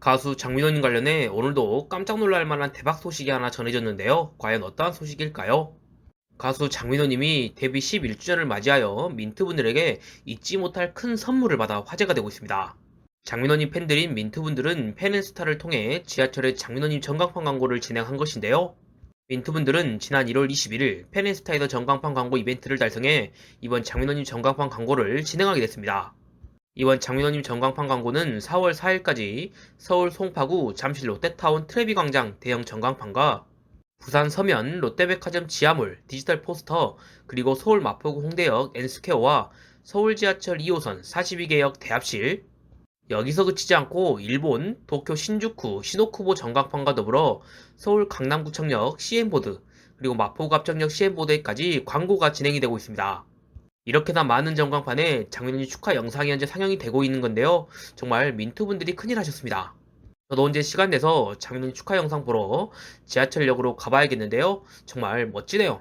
가수 장민호님 관련해 오늘도 깜짝 놀랄 만한 대박 소식이 하나 전해졌는데요. 과연 어떠한 소식일까요? 가수 장민호님이 데뷔 11주년을 맞이하여 민트분들에게 잊지 못할 큰 선물을 받아 화제가 되고 있습니다. 장민호님 팬들인 민트분들은 팬앤스타를 통해 지하철의 장민호님 전광판 광고를 진행한 것인데요. 민트분들은 지난 1월 21일 팬앤스타에서 전광판 광고 이벤트를 달성해 이번 장민호님 전광판 광고를 진행하게 됐습니다. 이번 장민호님 전광판 광고는 4월 4일까지 서울 송파구 잠실 롯데타운 트레비 광장 대형 전광판과 부산 서면 롯데백화점 지하몰 디지털 포스터 그리고 서울 마포구 홍대역 N스퀘어와 서울 지하철 2호선 42개역 대합실 여기서 그치지 않고 일본 도쿄 신주쿠 시노쿠보 전광판과 더불어 서울 강남구청역 CN보드 그리고 마포구 합정역 CN보드에까지 광고가 진행이 되고 있습니다. 이렇게나 많은 전광판에 장민호님 축하 영상이 현재 상영이 되고 있는 건데요. 정말 민트분들이 큰일 하셨습니다. 저도 언제 시간 내서 장민호님 축하 영상 보러 지하철역으로 가봐야겠는데요. 정말 멋지네요.